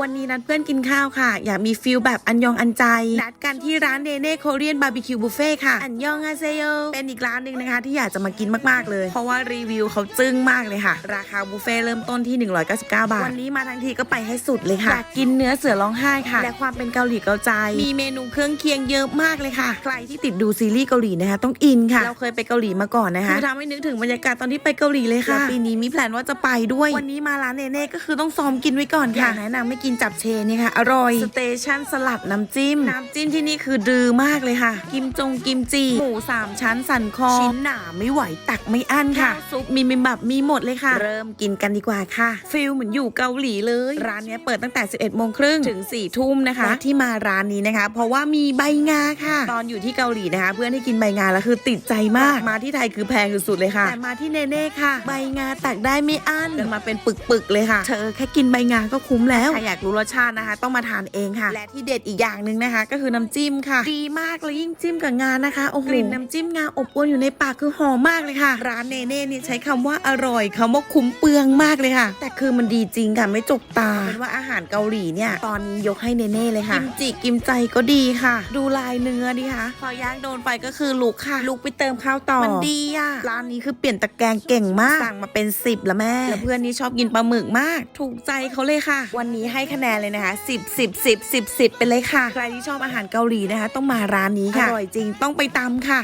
วันนี้นัดเพื่อนกินข้าวค่ะ อยากมีฟิลแบบอันยองอันใจ นัดกันที่ร้านเนเน่โคเรียนบาร์บีคิวบุฟเฟ่ค่ะ อันยองอาเซโยเป็นอีกร้านหนึ่งนะคะ ที่อยากจะมากินมากๆเลย เพราะว่ารีวิวเขาจึ้งมากเลยค่ะ ราคาบุฟเฟ่เริ่มต้นที่ 199 บาท วันนี้มาทั้งทีก็ไปให้สุดเลยค่ะอยากกินเนื้อเสือร้องไห้ค่ะ และความเป็นเกาหลีเกาใจ มีเมนูเครื่องเคียงเยอะมากเลยค่ะ ใครที่ติดดูซีรีส์เกาหลีนะคะต้องอินค่ะ เราเคยไปเกาหลีมาก่อนนะคะคือทำให้นึกถึงบรรยากาศตอนที่ไปเกาหลีเลยค่ะและปีนี้มีแพลนว่าจะไปด้วย วันนี้มาร้านเนเน่ก็คือต้องซ้อมกินไว้ก่อนค่ะแนะนำไม่กินจับเชนี่ค่ะ อร่อย สเตชันสลัดน้ำจิ้ม น้ำจิ้มที่นี่คือดือมากเลยค่ะ กิมจงกิมจี หมูสามชั้นสันคอ ชิ้นหนาไม่ไหวตักไม่อั้นค่ะ ซุปมีมิมบับมีหมดเลยค่ะ เริ่มกินกันดีกว่าค่ะ ฟิลเหมือนอยู่เกาหลีเลย ร้านเนี้ยเปิดตั้งแต่ 11โมงครึ่งถึง4ทุ่มนะคะและที่มาร้านนี้นะคะ เพราะว่ามีใบงาค่ะ ตอนอยู่ที่เกาหลีนะคะ เพื่อนให้กินใบงาแล้วคือติดใจมาก มาที่ไทยคือแพงสุดๆเลยค่ะ แต่มาที่เนเน่ค่ะ ใบงาตักได้ไม่อั้นกันมาเป็นปึกๆเลยค่ะ เธอแค่กินใบงาก็คุ้มแล้วถ้าอยากรู้รสชาตินะคะ ต้องมาทานเองค่ะ และที่เด็ดอีกอย่างหนึ่งนะคะ ก็คือน้ำจิ้มค่ะ ดีมากเลยยิ่งจิ้มกับงานะคะโอ้โหกลิ่นน้ำจิ้มงาอบอวนอยู่ในปากคือหอมมากเลยค่ะ ร้านเนเน่นี่ใช้คำว่าอร่อยคำว่าคุ้มเปลืองมากเลยค่ะ แต่คือมันดีจริงค่ะไม่จกตาเป็นว่าอาหารเกาหลีเนี่ย ตอนนี้ยกให้เนเน่เลยค่ะกิมจิกิมใจก็ดีค่ะ ดูลายเนื้อดิคะพอย่างโดนไปก็คือลุกค่ะ ลุกไปเติมข้าวต่อมันดีอะร้านนี้คือเปลี่ยนตะแกรงเก่งมากสั่งมาเป็น 10ละแม่แล้วเพื่อนนี่ชอบกินปลาหมึกมาก ถูกใจเขาเลยค่ะ วันนี้ให้คะแนนเลยนะคะ 10 10 10 10 10 ไปเลยค่ะ ใครที่ชอบอาหารเกาหลีนะคะ ต้องมาร้านนี้ค่ะ อร่อยจริงต้องไปตำค่ะ